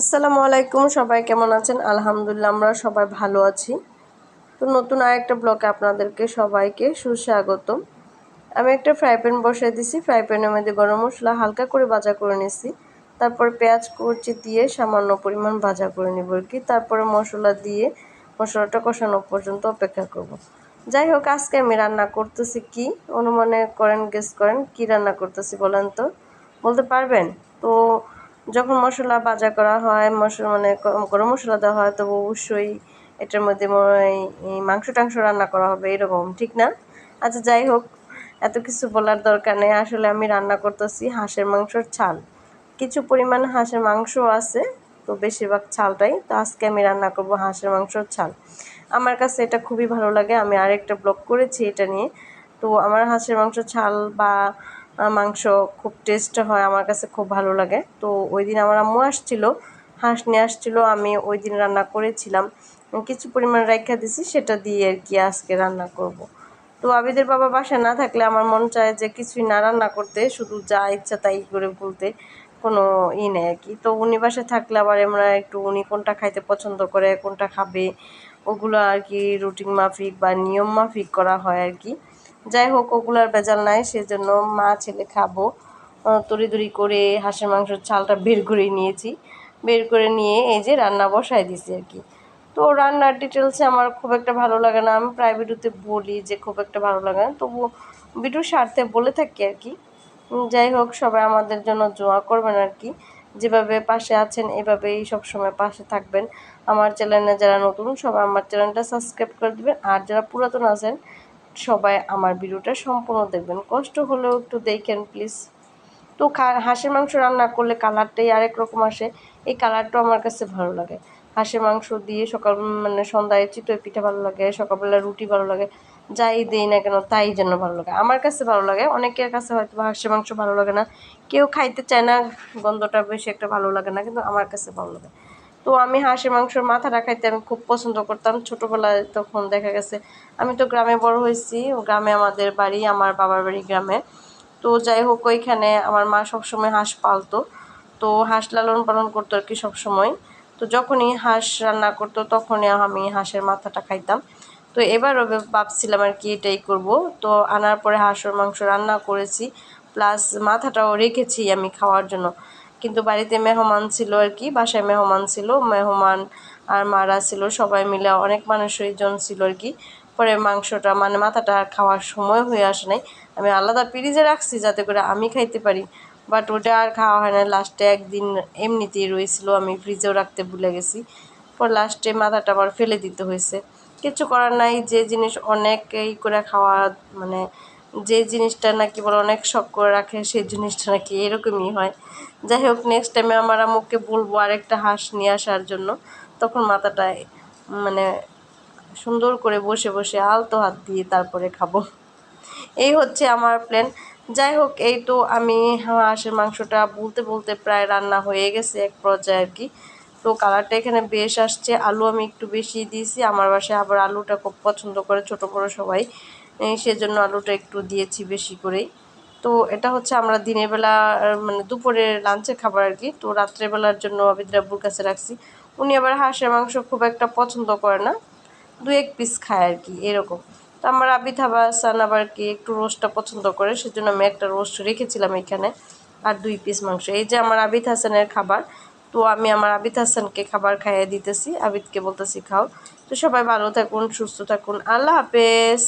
আসসালামু আলাইকুম, সবাই কেমন আছেন? আলহামদুলিল্লাহ, আমরা সবাই ভালো আছি। তো নতুন আরেকটা ব্লকে আপনাদেরকে সবাইকে সুস্বাগত আমি একটা ফ্রাই প্যান বসাই দিছি। ফ্রাই প্যানের মধ্যে গরম মশলা হালকা করে ভাজা করে নিছি। তারপর পেঁয়াজ কুচি দিয়ে সামান্য পরিমাণ ভাজা করে নিব আর কি। তারপরে মশলা দিয়ে মশলাটা কষানো পর্যন্ত অপেক্ষা করব। যাই হোক, আজকে আমি রান্না করতেছি কি? অনুমানে করেন গেস করেন, কি রান্না করতেছি বলেন তো? বলতে পারবেন? তো যখন মশলা ভাজা করা হয়, মশলা মানে গরম মশলা দেওয়া হয়, তবু অবশ্যই এটার মধ্যে মাংস টাংস রান্না করা হবে এরকম, ঠিক না? আচ্ছা যাই হোক, এত কিছু বলার দরকার নেই। আসলে আমি রান্না করতেছি হাঁসের মাংসর ছাল। কিছু পরিমাণ হাঁসের মাংস আছে, তো বেশিরভাগ ছালটাই, তো আজকে আমি রান্না করব হাঁসের মাংসর ছাল। আমার কাছে এটা খুবই ভালো লাগে, আমি আরেকটা ব্লগ করেছি এটা নিয়ে। তো আমার হাঁসের মাংস ছাল বা মাংস খুব টেস্ট হয়, আমার কাছে খুব ভালো লাগে। তো ওই দিন আমার আম্মু আসছিল, হাঁস নিয়ে আসছিল, আমি ওই দিন রান্না করেছিলাম। কিছু পরিমাণ রেখা দিছি, সেটা দিয়ে আর কি আজকে রান্না করব। তো আবিদের বাবা বাসা না থাকলে আমার মন চায় যে কিছুই না রান্না করতে, শুধু যা ইচ্ছা তাই করে বলতে কোনো ই নেই আর কি। তো উনি বাসায় থাকলে আবার আমরা একটু উনি কোনটা খাইতে পছন্দ করে, কোনটা খাবে, ওগুলো আর কি রুটিন মাফিক বা নিয়ম মাফিক করা হয় আর কি। যাই হোক, ওগুলার বেজাল নাই, সেজন্য মা, ছেলে খাব। তড়িদড়ি করে হাঁসের মাংসের ছালটা বের করে নিয়েছি। বের করে নিয়ে এই যে রান্না বসাই দিছি আর কি। তো রান্নার ডিটেলসে আমার খুব একটা ভালো লাগে না। আমি প্রায় ভিডিওতে বলি যে খুব একটা ভালো লাগে না। তবু ভিডিও স্বার্থে বলে থাকি আর কি। যাই হোক, সবাই আমাদের জন্য জোয়া করবেন আর কি। যেভাবে পাশে আছেন, এভাবেই সবসময় পাশে থাকবেন। আমার চ্যানেলে যারা নতুন, সবাই আমার চ্যানেলটা সাবস্ক্রাইব করে দেবেন। আর যারা পুরাতন আছেন সবাই আমার ভিডিওটা সম্পূর্ণ দেখবেন। কষ্ট হলেও একটু দেখেন প্লিজ তো হাঁসের মাংস রান্না করলে কালারটাই আরেক রকম আসে। এই কালারটাও আমার কাছে ভালো লাগে। হাঁসের মাংস দিয়ে সকাল মানে সন্ধ্যায় চিতই পিঠা ভালো লাগে, সকালবেলা রুটি ভালো লাগে, যাই দিই না কেন তাই যেন ভালো লাগে। আমার কাছে ভালো লাগে, অনেকের কাছে হয়তো হাঁসের মাংস ভালো লাগে না। কেউ খাইতে চায় না, গন্ধটা বেশি একটা ভালো লাগে না, কিন্তু আমার কাছে ভালো লাগে। তো আমি হাঁসের মাংসের মাথাটা খাইতে আমি খুব পছন্দ করতাম। ছোটোবেলায় তখন দেখা গেছে, আমি তো গ্রামে বড় হয়েছি, গ্রামে আমাদের বাড়ি, আমার বাবার বাড়ি গ্রামে। তো যাই হোক, ওইখানে আমার মা সবসময় হাঁস পালতো। তো হাঁস লালন পালন করতো আর কি সবসময়। তো যখনই হাঁস রান্না করতো, তখনই আমি হাঁসের মাথাটা খাইতাম। তো এবারও ভাবছিলাম আর কি এটাই করব। তো আনার পরে হাঁসের মাংস রান্না করেছি, প্লাস মাথাটাও রেখেছি আমি খাওয়ার জন্য। কিন্তু বাড়িতে মেহমান ছিল আর কি, বাসায় মেহমান ছিল, মেহমান আর মারা ছিল, সবাই মিলে অনেক মানুষই জন ছিল আর কি। পরে মাংসটা মানে মাথাটা আর খাওয়ার সময় হয়ে আসে নাই। আমি আলাদা ফ্রিজে রাখছি যাতে করে আমি খাইতে পারি। বাট ওটা আর খাওয়া হয় না লাস্টে একদিন এমনিতেই রয়েছিল, আমি ফ্রিজেও রাখতে ভুলে গেছি। পর লাস্টে মাথাটা আবার ফেলে দিতে হয়েছে। কিছু করার নাই, যে জিনিস অনেক এই করে খাওয়া মানে যে জিনিসটা নাকি বলে অনেক শখ করে রাখে, সেই জিনিসটা নাকি এরকমই হয়। যাই হোক নেক্সট টাইমে আমার আমাকে বলব আরেকটা হাঁস নিয়ে আসার জন্য। তখন মাথাটায় মানে সুন্দর করে বসে বসে আলতো হাত দিয়ে তারপরে খাব। এই হচ্ছে আমার প্ল্যান যাই হোক, এই তো আমি হাঁসের মাংসটা বলতে বলতে প্রায় রান্না হয়ে গেছে এক পর্যায়ে আর কি। তো কালারটা এখানে বেশ আসছে। আলু আমি একটু বেশি দিয়েছি। আমার বাসায় আবার আলুটা খুব পছন্দ করে ছোট বড় সবাই। সেজন্য আলুটা একটু দিয়েছি বেশি করেই। তো এটা হচ্ছে আমরা দিনের বেলা মানে দুপুরের লাঞ্চের খাবার আর কি। তো রাত্রেবেলার জন্য আবিদ্রাব্বুর কাছে রাখছি। উনি আবার হাঁসের মাংস খুব একটা পছন্দ করে না। দু এক পিস খায় আর কি, এরকম। তো আমার আবিদ হাসান আবার কি একটু রোস্টটা পছন্দ করে, সেজন্য আমি একটা রোস্ট রেখেছিলাম এখানে আর দুই পিস মাংস। এই যে আমার আবিদ হাসানের খাবার, তো আমি আমার আবিদ হাসানকে খাবার খাইয়ে দিতেছি। আবিদকে বলতেছি, খাও। তো সবাই ভালো থাকুন, সুস্থ থাকুন। আল্লাহ হাফেজ।